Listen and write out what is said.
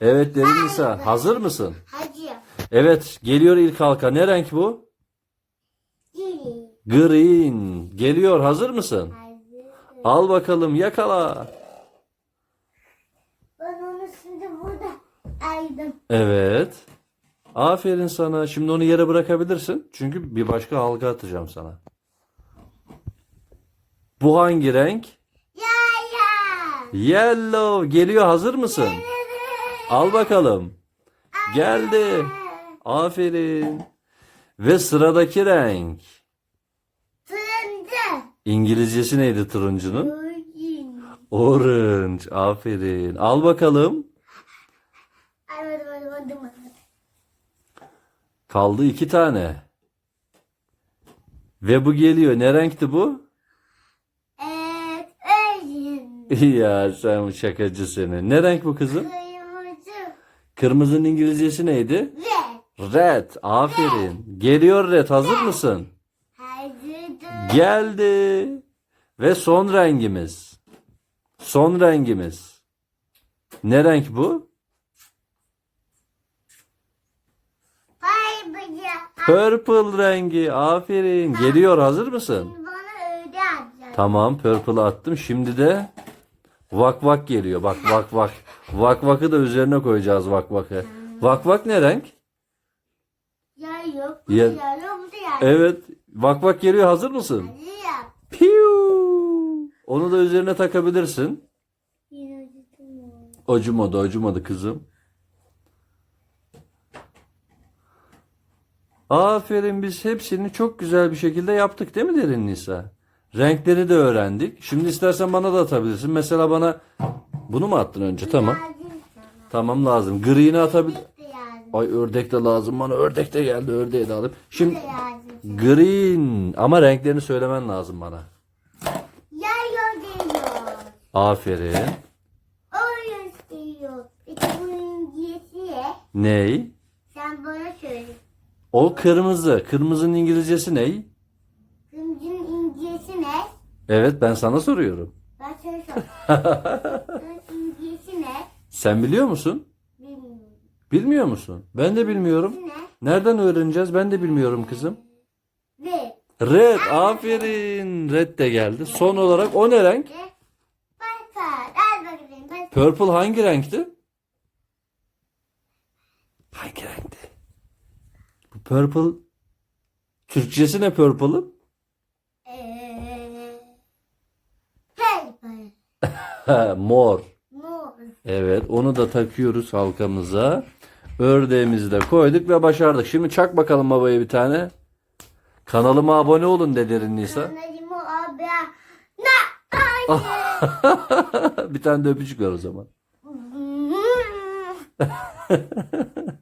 Evet derin Nisa. Hazır mısın? Hacı. Evet geliyor ilk halka. Ne renk bu? Geri. Green. Geliyor. Hazır mısın? Hacı. Al bakalım yakala. Ben onu şimdi burada aydım. Evet. Aferin sana. Şimdi onu yere bırakabilirsin. Çünkü bir başka halka atacağım sana. Bu hangi renk? Ya ya. Yellow. Geliyor. Hazır mısın? Al bakalım. Geldi. Aferin. Ve sıradaki renk. Turuncu. İngilizcesi neydi turuncunun? Orange. Aferin. Al bakalım. Kaldı iki tane. Ve bu geliyor. Ne renkti bu? Evet. Ya sen şakacı seni. Ne renk bu kızım? Kırmızı. Kırmızının İngilizcesi neydi? Ve. Red. Aferin. Geliyor red. Hazır mısın? Hazırdır. Geldi. Ve son rengimiz. Son rengimiz. Ne renk bu? Purple rengi. Aferin. Geliyor. Hazır mısın? Bana öyle atacak. Tamam. Purple'ı attım. Şimdi de vak vak geliyor. Bak vak vak. Vak vakı da üzerine koyacağız vak vakı. Vak vak ne renk? Ya yok. Bu ya yok. Bu da ya. Evet. Vak vak geliyor. Hazır mısın? Yap. Piu. Onu da üzerine takabilirsin. Acımadı acımadı kızım. Aferin biz hepsini çok güzel bir şekilde yaptık değil mi Derin Nisa? Renkleri de öğrendik. Şimdi istersen bana da atabilirsin. Mesela bana bunu mu attın önce? Tamam. Tamam lazım. Gri'ni atabil... Bu da lazım. Ay ördek de lazım bana. Ördek de geldi. Ördeği de alayım. Şimdi green ama renklerini söylemen lazım bana. Ya yok diyor. Aferin. O bunun diyesi ne? Ney? Sen bana söyle. O kırmızı. Kırmızının İngilizcesi ney? Evet ben sana soruyorum. Ben sana incesi ne? Sen biliyor musun? Bilmiyorum. Bilmiyor musun? Ben de bilmiyorum. Ne? Nereden öğreneceğiz? Ben de bilmiyorum kızım. Ve. Red. Aferin. Red de geldi. Son olarak o ne renk? Başka. Purple hangi renkti? Hangi renkti? Bu purple Türkçesi ne purple'ın? mor. Mor. Evet onu da takıyoruz halkamıza. Ördeğimizi de koyduk ve başardık. Şimdi çak bakalım babaya bir tane. Kanalıma abone olun de derin Nisa. Na. Ay. bir tane de öpücük ver o zaman.